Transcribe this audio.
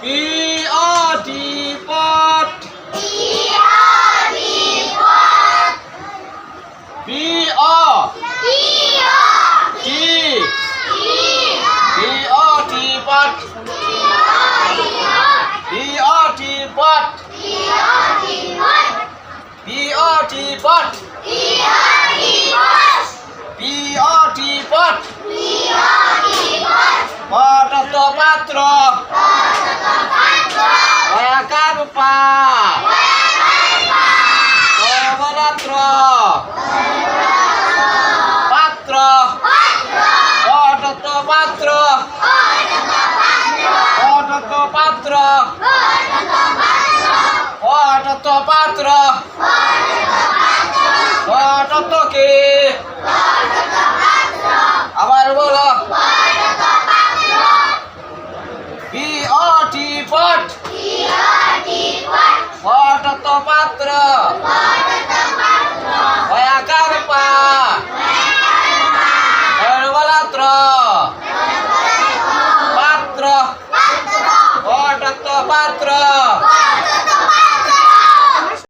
P O T pot. P O T pot. P O P O T P O T pot. P O T pot. P O T pot. P O T pot. P O T pot. P O T pot. Pot of the patro. পাত্র। পাত্র। অটত পাত্র। অটত পাত্র। অটত পাত্র। অটত কে? আবার বলো। বি অটি পট। quatro.